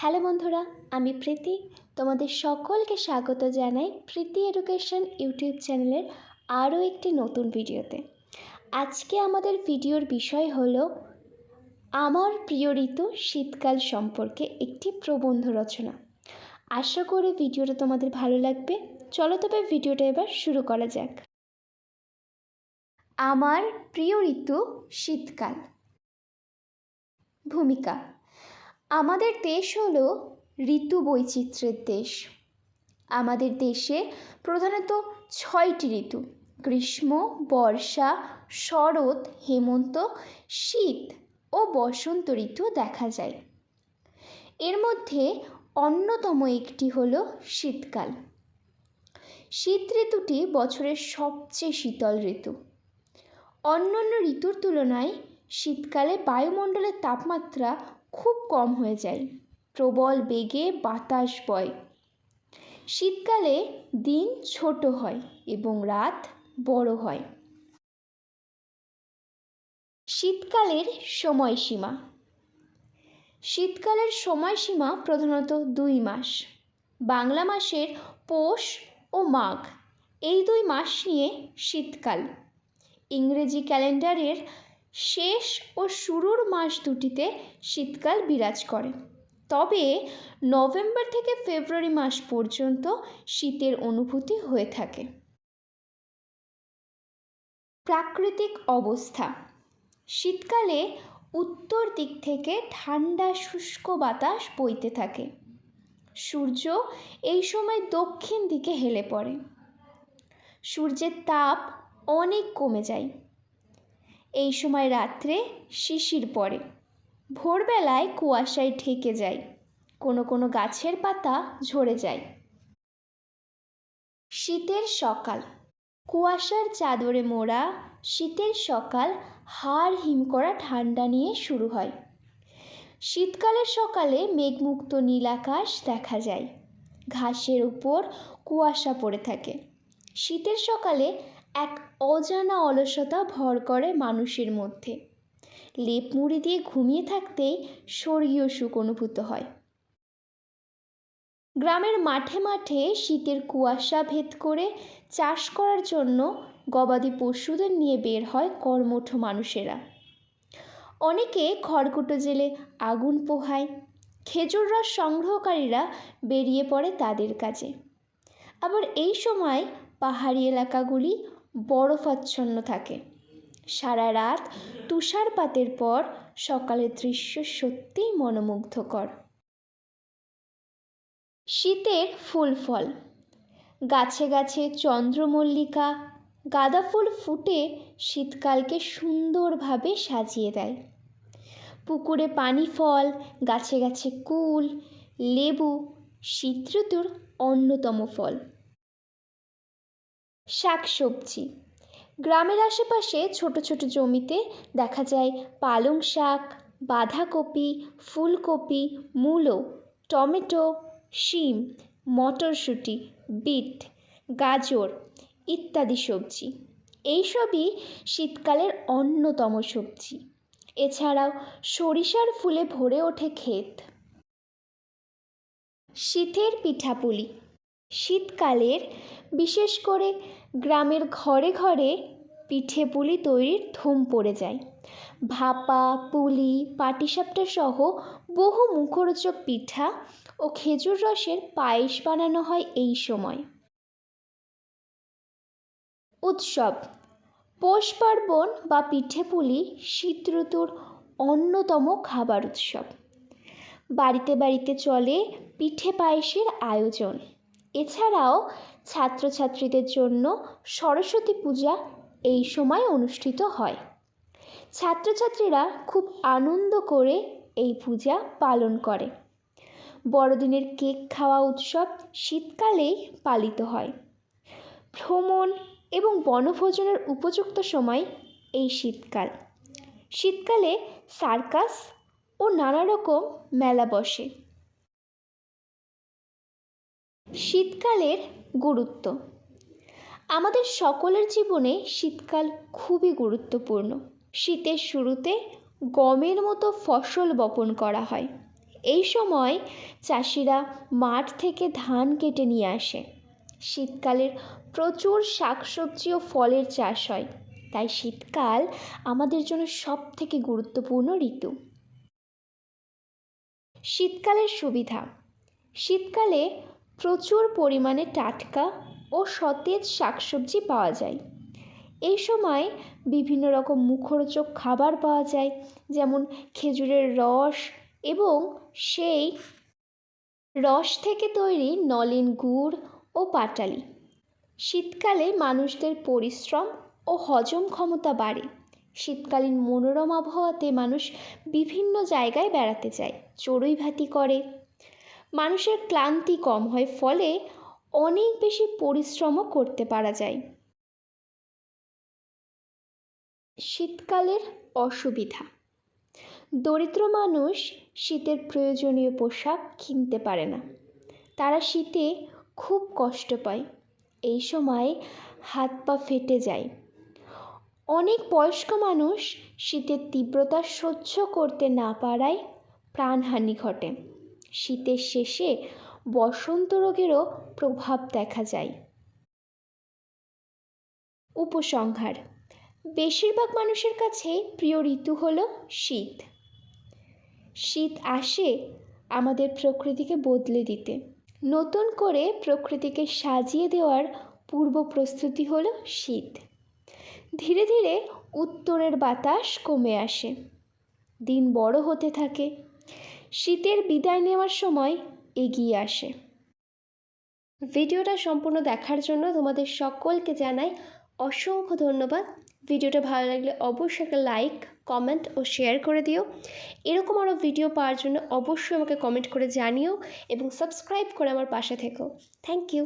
Hello বন্ধুরা, আমি প্রীতি। তোমাদের সকলকে স্বাগত জানাই প্রীতি এডুকেশন ইউটিউব চ্যানেলের আরও একটি নতুন ভিডিওতে। আজকে আমাদের ভিডিওর বিষয় হল, আমার প্রিয় ঋতু শীতকাল সম্পর্কে একটি প্রবন্ধ রচনা। আশা করি ভিডিওটা তোমাদের ভালো লাগবে। চলো তবে ভিডিওটা এবার শুরু করা যাক। আমার প্রিয় ঋতু শীতকাল। ভূমিকা। আমাদের দেশ হলো ঋতু বৈচিত্র্যের দেশ। আমাদের দেশে প্রধানত ছয়টি ঋতু, গ্রীষ্ম, বর্ষা, শরৎ, হেমন্ত, শীত ও বসন্ত ঋতু দেখা যায়। এর মধ্যে অন্যতম একটি হল শীতকাল। শীত ঋতুটি বছরের সবচেয়ে শীতল ঋতু। অন্যান্য ঋতুর তুলনায় শীতকালে বায়ুমণ্ডলের তাপমাত্রা খুব কম হয়ে যায়। প্রবল বেগে বাতাস বয়। শীতকালে দিন ছোট হয় এবং রাত বড় হয়। শীতকালের সময়সীমা। শীতকালের সময়সীমা প্রধানত দুই মাস। বাংলা মাসের পৌষ ও মাঘ। এই দুই মাস নিয়ে শীতকাল। ইংরেজি ক্যালেন্ডারের শেষ ও শুরুর মাস দুটিতে শীতকাল বিরাজ করে। তবে নভেম্বর থেকে ফেব্রুয়ারি মাস পর্যন্ত শীতের অনুভূতি হয়ে থাকে। প্রাকৃতিক অবস্থা। শীতকালে উত্তর দিক থেকে ঠান্ডা, শুষ্ক বাতাস বইতে থাকে। সূর্য এই সময় দক্ষিণ দিকে হেলে পড়ে। সূর্যের তাপ অনেক কমে যায়। এই সময় রাত্রে শিশির পড়ে। ভোরবেলায় কুয়াশায় ঢেকে যায়। কোনো কোনো গাছের পাতা ঝরে যায়। শীতের সকাল। কুয়াশার চাদরে মোড়া শীতের সকাল হাড় হিম করা ঠান্ডা নিয়ে শুরু হয়। শীতকালের সকালে মেঘমুক্ত নীল আকাশ দেখা যায়। ঘাসের উপর কুয়াশা পড়ে থাকে। শীতের সকালে এক অজানা অলসতা ভর করে মানুষের মধ্যে। লেপ মুড়ি দিয়ে ঘুমিয়ে থাকতেই স্বর্গীয় সুখ অনুভূত হয়। গ্রামের মাঠে মাঠে শীতের কুয়াশা ভেদ করে চাষ করার জন্য গবাদি পশুদের নিয়ে বের হয় কর্মঠ মানুষেরা। অনেকে খড়কুটো জেলে আগুন পোহায়, খেজুর রস সংগ্রহকারীরা বেরিয়ে পড়ে তাদের কাজে আবার এই সময় পাহাড়ি এলাকাগুলি বরফাচ্ছন্ন থাকে। সারা রাত তুষারপাতের পর সকালের দৃশ্য সত্যিই মনোমুগ্ধকর। শীতের ফুল ফল। গাছে গাছে চন্দ্রমল্লিকা, গাঁদা ফুল ফুটে শীতকালকে সুন্দরভাবে সাজিয়ে দেয়। পুকুরে পানি ফল, গাছে গাছে কুল, লেবু শীত ঋতুর অন্যতম ফল। শাকসবজি। গ্রামের আশেপাশে ছোট ছোট জমিতে দেখা যায় পালং শাক, বাঁধাকপি, ফুলকপি, মূলো, টমেটো, শিম, মটরশুঁটি, বিট, গাজর ইত্যাদি সবজি। এইসবই শীতকালের অন্যতম সবজি। এছাড়াও সরিষার ফুলে ভরে ওঠে ক্ষেত। শীতের পিঠাপুলি। শীতকালের, বিশেষ করে গ্রামের ঘরে ঘরে পিঠে পুলি তৈরির ধুম পড়ে যায়। ভাপা, পুলি, পাটিসাপটা সহ বহু মুখরোচক পিঠা ও খেজুর রসের পায়েস বানানো হয় এই সময়। উৎসব, পৌষ পার্বণ বা পিঠে পুলি শীত ঋতুর অন্যতম খাবার উৎসব। বাড়িতে বাড়িতে চলে পিঠে পায়েসের আয়োজন। এছাড়াও ছাত্রছাত্রীদের জন্য সরস্বতী পূজা এই সময় অনুষ্ঠিত হয়। ছাত্রছাত্রীরা খুব আনন্দ করে এই পূজা পালন করে। বড়দিনের কেক খাওয়া উৎসব শীতকালেই পালিত হয়। ভ্রমণ এবং বনভোজনের উপযুক্ত সময় এই শীতকাল। শীতকালে সার্কাস ও নানা রকম মেলা বসে। শীতকালের গুরুত্ব। আমাদের সকলের জীবনে শীতকাল খুবই গুরুত্বপূর্ণ। শীতের শুরুতে গমের মতো ফসল বপন করা হয়। এই সময় চাষিরা মাঠ থেকে ধান কেটে নিয়ে আসে। শীতকালের প্রচুর শাকসবজি ও ফলের চাষ হয়। তাই শীতকাল আমাদের জন্য সব থেকে গুরুত্বপূর্ণ ঋতু। শীতকালের সুবিধা। শীতকালে প্রচুর পরিমাণে টাটকা ও সতেজ শাকসবজি পাওয়া যায়। এই সময় বিভিন্ন রকম মুখরোচক খাবার পাওয়া যায়, যেমন খেজুরের রস এবং সেই রস থেকে তৈরি নলেন গুড় ও পাটালি। শীতকালে মানুষদের পরিশ্রম ও হজম ক্ষমতা বাড়ে। শীতকালীন মনোরম আবহাওয়াতে মানুষ বিভিন্ন জায়গায় বেড়াতে যায়, চড়ুইভাতি করে মানুষের ক্লান্তি কম হয়, ফলে অনেক বেশি পরিশ্রমও করতে পারা যায়। শীতকালের অসুবিধা। দরিদ্র মানুষ শীতের প্রয়োজনীয় পোশাক কিনতে পারে না। তারা শীতে খুব কষ্ট পায়। এই সময় হাত পা ফেটে যায়। অনেক বয়স্ক মানুষ শীতের তীব্রতা সহ্য করতে না পারায় প্রাণহানি ঘটে। শীতের শেষে বসন্ত রোগেরও প্রভাব দেখা যায়। উপসংহার, বেশিরভাগ মানুষের কাছে প্রিয় ঋতু হল শীত। শীত আসে আমাদের প্রকৃতিকে বদলে দিতে। নতুন করে প্রকৃতিকে সাজিয়ে দেওয়ার পূর্ব প্রস্তুতি হল শীত। ধীরে ধীরে উত্তরের বাতাস কমে আসে। দিন বড় হতে থাকে। শীতের বিদায় নেওয়ার সময় এগিয়ে আসে। ভিডিওটা সম্পূর্ণ দেখার জন্য তোমাদের সকলকে জানাই অসংখ্য ধন্যবাদ। ভিডিওটা ভালো লাগলে অবশ্যই একটা লাইক, কমেন্ট ও শেয়ার করে দিও। এরকম আরও ভিডিও পাওয়ার জন্য অবশ্যই আমাকে কমেন্ট করে জানিও এবং সাবস্ক্রাইব করে আমার পাশে থেকো। Thank you.